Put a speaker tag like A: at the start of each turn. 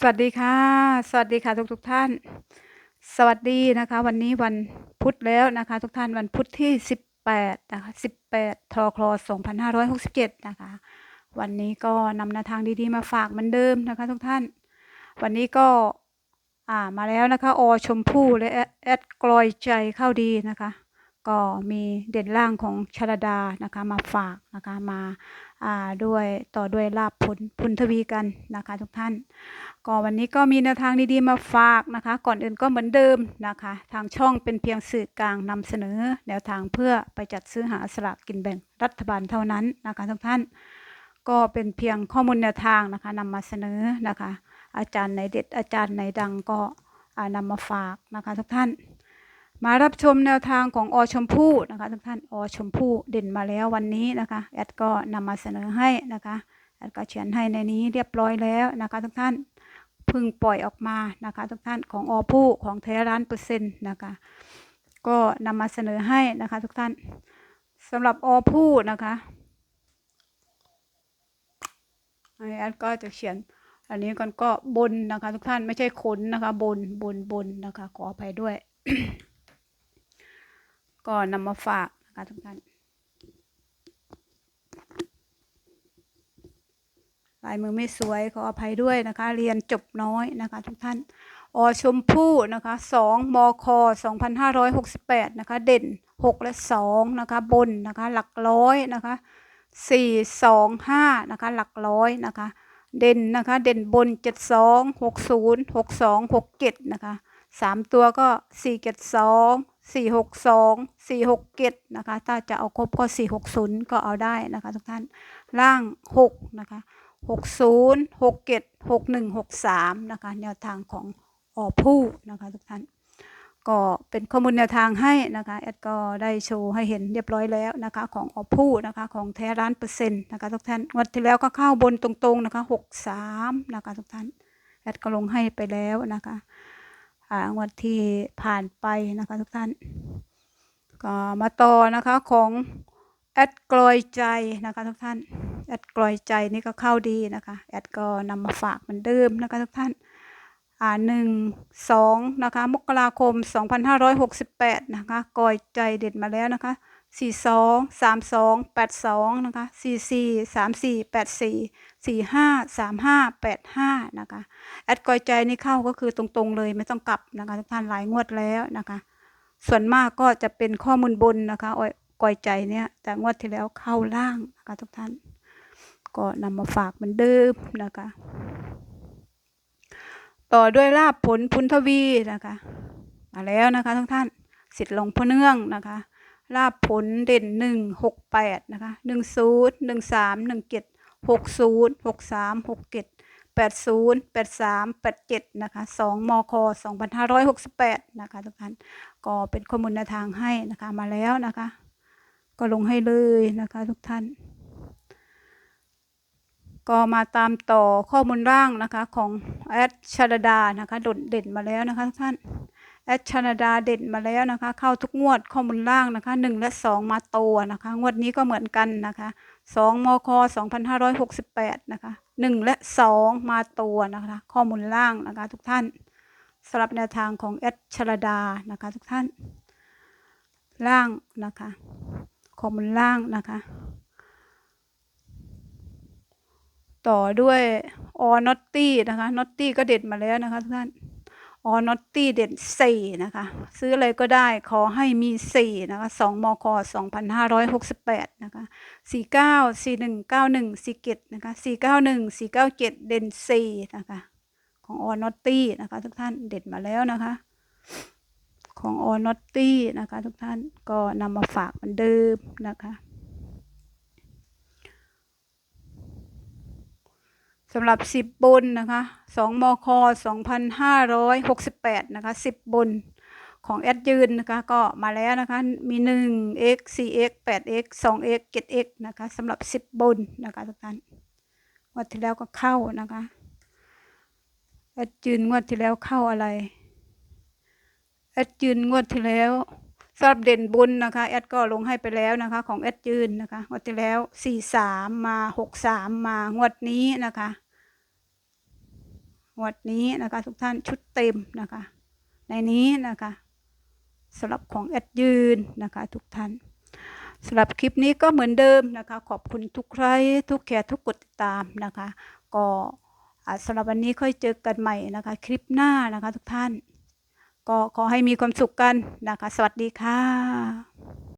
A: สวัสดีค่ะ สวัสดีค่ะทุกทุกท่าน สวัสดีนะคะ วันนี้วันพุธแล้วนะคะ ทุกท่านวันพุธที่ 18นะคะ18ทคลอ2567 นะคะ วันนี้ก็นำแนวทางดีๆมาฝากเหมือนเดิมนะคะ ทุกท่าน วันนี้ก็อ่ามาแล้วนะคะอชมพู่และแอดกลอยใจเข้าดีนะคะ ก็มีเด่นล่างของชลดานะคะมาฝากนะคะมา ด้วยต่อด้วยลาบผลพุนทวีกันนะคะ ทุกท่าน ก็วันนี้ก็มีแนวทางดีๆมาฝากนะคะ ก่อนอื่นก็เหมือนเดิมนะคะ ทางช่องเป็นเพียงสื่อกลางนำเสนอ แนวทางเพื่อไปจัดซื้อหาสลากกินแบ่งรัฐบาลเท่านั้นนะคะ ทุกท่าน ก็เป็นเพียงข้อมูลแนวทางนะคะนำมาเสนอนะคะ อาจารย์ไหนเด็ดอาจารย์ไหนดังก็อ่านำมาฝากนะคะ ทุกท่าน มารับชมแนวทางของอชมพู่นะคะทุกท่านอชมพู่เด่นมาแล้ววันนี้นะคะแอดก็นำมาเสนอให้นะคะแอดก็เขียนให้ในนี้เรียบร้อยแล้วนะคะทุกท่านพึ่งปล่อยออกมานะคะทุกท่านของอผู้ของแท้ร้านเปอร์เซ็นต์นะคะก็นำมาเสนอให้นะคะทุกท่านสำหรับอผู้นะคะแอดก็จะเขียนอันนี้กันก็บนนะคะ ทุกท่านไม่ใช่ขนนะคะ บนบนบนนะคะ ขออภัยด้วย ก็นำมาฝากนะคะทุกท่านลายมือไม่สวยขออภัยด้วยนะคะ เรียนจบน้อยนะคะ ทุกท่านอชมพู่นะคะสองมคสองพันห้าร้อยหกสิบแปดนะคะ เด่นหกและสองนะคะ บนนะคะ หลักร้อยนะคะสี่สองห้านะคะ หลักร้อยนะคะ เด่นนะคะ เด่นบนเจ็ดสองหกศูนย์หกสองหกเจ็ดนะคะ สามตัวก็สี่เจ็ดสองสี่หกสองสี่หกเจ็ดนะคะ ถ้าจะเอาครบก็สี่หกศูนย์ก็เอาได้นะคะทุกท่านล่างหกนะคะหกศูนย์หกเจ็ดหกหนึ่งหกสามนะคะแนวทางของอผู้นะคะทุกท่านก็เป็นข้อมูลแนวทางให้นะคะแอดก็ได้โชว์ให้เห็นเรียบร้อยแล้วนะคะของอผู้นะคะของแท้ร้านเปอร์เซ็นต์นะคะทุกท่านงวันที่แล้วก็เข้าบนตรงๆนะคะหกสามนะคะทุกท่านแอดก็ลงให้ไปแล้วนะคะ งวันที่ผ่านไปนะคะทุกท่าน ก็มาต่อนะคะของแอดกลอยใจนะคะทุกท่าน แอดกลอยใจนี่ก็เข้าดีนะคะ แอดก็นำมาฝากเหมือนเดิมนะคะทุกท่านอ่าหนึ่งสองนะคะ มกราคม 2568 นะคะกลอยใจเด็ดมาแล้วนะคะ 42 32 82นะคะ44 34 84 45 35 85นะคะแอดกอยใจนี่เข้าก็คือตรงๆเลยไม่ต้องกลับนะคะทุกท่านหลายงวดแล้วนะคะ ส่วนมากก็จะเป็นข้อมูลบนนะคะอ้อยกอยใจเนี่ยแต่งวดที่แล้วเข้าล่างนะคะทุกท่าน ก็นำมาฝากเหมือนเดิมนะคะ ต่อด้วยลาบผลพุนทวีนะคะ มาแล้วนะคะทุกท่านสิทธิ์หลงพ่อเนื่องนะคะ ลาบผลเด่นหนึ่งหกแปดนะคะหนึ่งศูนย์หนึ่งสามหนึ่งเจ็ดหกศูนย์หกสามหกเจ็ดแปดศูนย์แปดสามแปดเจ็ดนะคะสองมคสองพันห้าร้อยหกสิบแปดนะคะทุกท่านก็เป็นข้อมูลแนวทางให้นะคะมาแล้วนะคะ ก็ลงให้เลยนะคะทุกท่าน ก็มาตามต่อข้อมูลร่างนะคะของแอดชาดานะคะโดดเด่นมาแล้วนะคะทุกท่าน แอดชนาดาเด่นมาแล้วนะคะ เข้าทุกงวดข้อมูลร่างนะคะหนึ่งและสองมาตัวนะคะ งวดนี้ก็เหมือนกันนะคะสองมคสองพันห้าร้อยหกสิบแปดนะคะหนึ่งและสองมาตัวนะคะ ข้อมูลร่างนะคะ ทุกท่านสำหรับแนวทางของแอดชาดานะคะ ทุกท่าน ล่างนะคะ ข้อมูลล่างนะคะ ต่อด้วยออนอตตี้นะคะนอตตี้ก็เด็ดมาแล้วนะคะ ทุกท่าน ออนอตตี้เด็ดสี่นะคะ ซื้ออะไรก็ได้ขอให้มีสี่นะคะสองมคสองพันห้าร้อยหกสิบแปดนะคะสี่เก้าสี่หนึ่งเก้าหนึ่งสี่เจ็ดนะคะสี่เก้าหนึ่งสี่เก้าเจ็ดเด่นสี่นะคะของออนอตตี้นะคะทุกท่านเด็ดมาแล้วนะคะ ของออนอตตี้นะคะทุกท่านก็นำมาฝากเหมือนเดิมนะคะ สำหรับสิบบนนะคะสองมคสองพันห้าร้อยหกสิบแปดนะคะสิบบนของแอดยืนนะคะก็มาแล้วนะคะมีหนึ่ง x สี่ x แปด x สอง x เจ็ด x นะคะสำหรับสิบบนนะคะทุกท่านงวดที่แล้วก็เข้านะคะแอดยืนงวดที่แล้วเข้าอะไรแอดยืนงวดที่แล้วสำหรับเด่นบุญนะคะแอดก็ลงให้ไปแล้วนะคะ ของแอดยืนนะคะงวดที่แล้วสี่สามมาหกสามมางวดนี้นะคะ งวดนี้นะคะทุกท่านชุดเต็มนะคะ ในนี้นะคะสำหรับของแอดยืนนะคะทุกท่านสำหรับคลิปนี้ก็เหมือนเดิมนะคะ ขอบคุณทุกใครทุกแคร์ทุกกดติดตามนะคะ ก็สำหรับวันนี้ค่อยเจอกันใหม่นะคะ คลิปหน้านะคะทุกท่าน ก็ขอให้มีความสุขกันนะคะ สวัสดีค่ะ